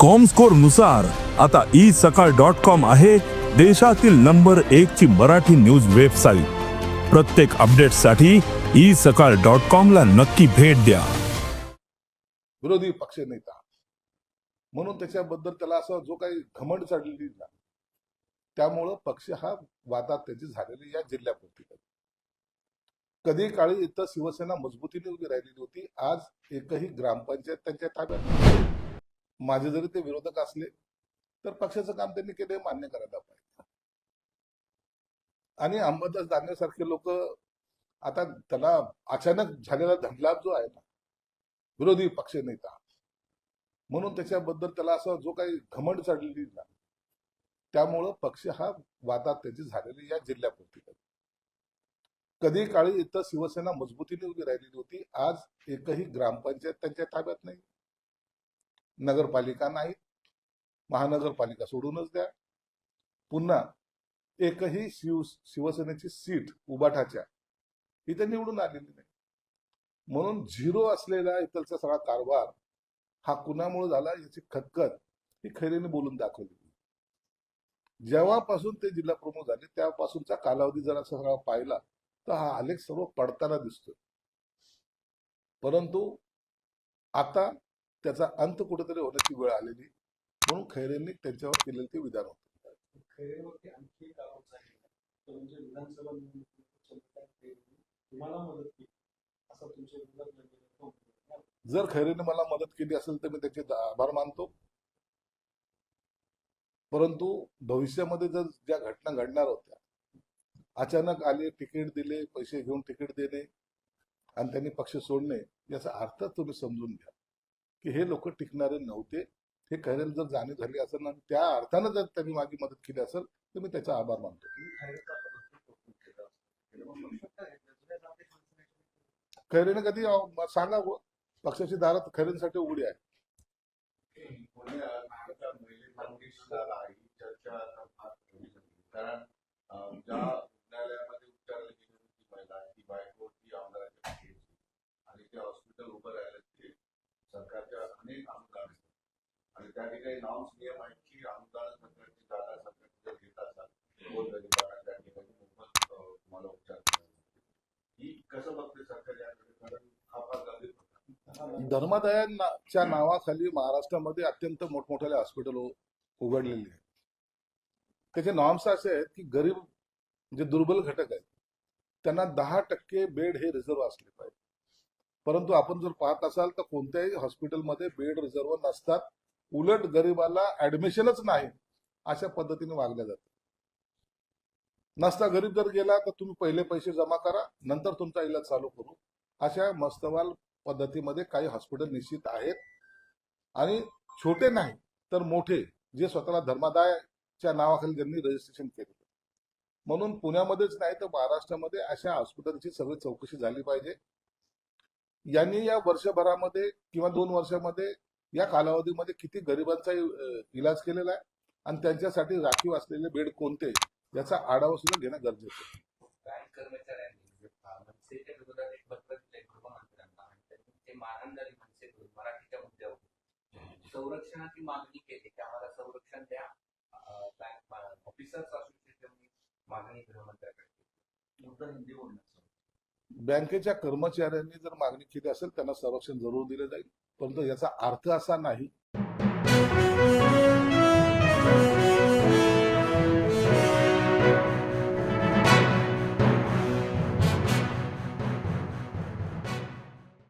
कॉमस्कोरनुसार आता ई सकाळ dot com आहे देशातील नंबर एक ची मराठी न्यूज वेबसाईट प्रत्येक अपडेटसाठी ई सकाळ डॉट कॉम ला नक्की भेट द्या. विरोधी पक्ष नेता. म्हणून त्याच्याबद्दल त्याला असं जो काही घमंड चढलेली ना त्यामुळं पक्ष हा वादात त्याची झालेली या जिल्ह्यापुरती. कधी काळी इथं शिवसेना मजबूतीने उभी राहिलेली होती आज एकही ग्रामपंचायत त्यांच्या ताब्यात माझे जरी ते विरोधक असले तर पक्षाचं काम त्यांनी केले मान्य करायला पाहिजे. आणि अंबादास दानवेसारखे लोक आता त्याला अचानक झालेला धनलाभ जो आहे ना विरोधी पक्ष नेता म्हणून त्याच्याबद्दल त्याला असं जो काही घमंड चढलेली ना त्यामुळं पक्ष हा वादात त्याची झालेली या जिल्ह्यापुरती. कधी काळी इथं शिवसेना मजबूतीने उभी राहिलेली होती आज एकही ग्रामपंचायत त्यांच्या ताब्यात नाही. नगरपालिका नाही महानगरपालिका सोडूनच द्या. पुन्हा एकही शिव शिवसेनेची सीट उबाठाच्या इथे निवडून आलेली नाही. म्हणून झिरो असलेला इथलचा सगळा कारभार हा कुणामुळे झाला याची खतखत ही खैरेने बोलून दाखवली. जेव्हापासून ते जिल्हा प्रमुख झाले त्यापासूनचा कालावधी जर असा सगळा पाहिला तर हा आलेख सर्व पडताना दिसतोय. परंतु आता त्याचा अंत कुठेतरी होण्याची वेळ आलेली. म्हणून खैरेंनी त्यांच्यावर केलेलं ते विधान होतं. म्हणजे. जर खैरेने मला मदत केली असेल तर मी त्याचे आभार मानतो. परंतु भविष्यामध्ये जर ज्या घटना घडणार होत्या अचानक आले तिकीट दिले पैसे घेऊन तिकीट देणे आणि त्यांनी पक्ष सोडणे याचा अर्थ तुम्ही समजून घ्या. की हे लोक टिकणारे नव्हते. हे खैरेला जर जाणीव झाली असेल आणि त्या अर्थानं जर त्यांनी माझी मदत केली असेल तर मी त्याचा आभार मानतो. खैरेने कधी सांगा हो, पक्षाची दारात खैरेंसाठी उघडी आहे. पुणे महाराष्ट्रात महिलांसाठी सुद्धा ही चर्चा आता फार ठेवली होती कारण अं, ज्या रुग्णालयामध्ये उपचाराला गेली होती महिला ती बायको ती आमदाराच्या पक्षाची आणि ते हॉस्पिटल उभं राहिलं ते सरकारच्या अनेक अनुदान आहेत. आणि त्या ठिकाणी नॉर्म्स नियम आहेत की अनुदान सरकारची जागा सरकार घेत असाल दोन गरीबांना त्या ठिकाणी मोफत तुम्हाला उपचार ही कसं बघते सरकार याकडे? कारण हा फार गंभीर प्रकार नावाखाली महाराष्ट्रामध्ये अत्यंत मोठमोठ्याले हॉस्पिटल उघडलेली आहेत. त्याचे नॉर्म्स असे आहेत की गरीब जे दुर्बल घटक आहेत त्यांना दहा टक्के बेड हे रिझर्व असले पाहिजे. परंतु आपण जर पाहत असाल तर कोणत्याही हॉस्पिटलमध्ये बेड रिझर्व नसतात. उलट गरीबाला ऍडमिशनच नाही अशा पद्धतीने वागल्या जाते नसता गरीब जर गेला तर तुम्ही पहिले पैसे जमा करा नंतर तुमचा इलाज चालू करू. अशा मस्तवाल पद्धतीमध्ये काही हॉस्पिटल निश्चित आहेत. आणि छोटे नाही तर मोठे जे स्वतःला धर्मादायच्या नावाखाली ज्यांनी रजिस्ट्रेशन केले. म्हणून पुण्यामध्येच नाही तर महाराष्ट्रामध्ये अशा हॉस्पिटलची सगळी चौकशी झाली पाहिजे. यांनी या वर्षभरामध्ये किंवा दोन वर्षामध्ये या कालावधीमध्ये किती गरिबांचा इलाज केलेला आहे आणि त्यांच्यासाठी राखीव असलेले बेड कोणते याचा आढावा सुद्धा घेणं गरजेचं आहे. संरक्षणाची मागणी केली की आम्हाला संरक्षण द्या. बँक ऑफिसर्स असोसिएशननी मागणी गृहमंत्र्याकडे हिंदी बोलण्याचा. बँकेच्या कर्मचाऱ्यांनी जर मागणी केली असेल त्यांना संरक्षण जरूर दिले जाईल. परंतु याचा अर्थ असा नाही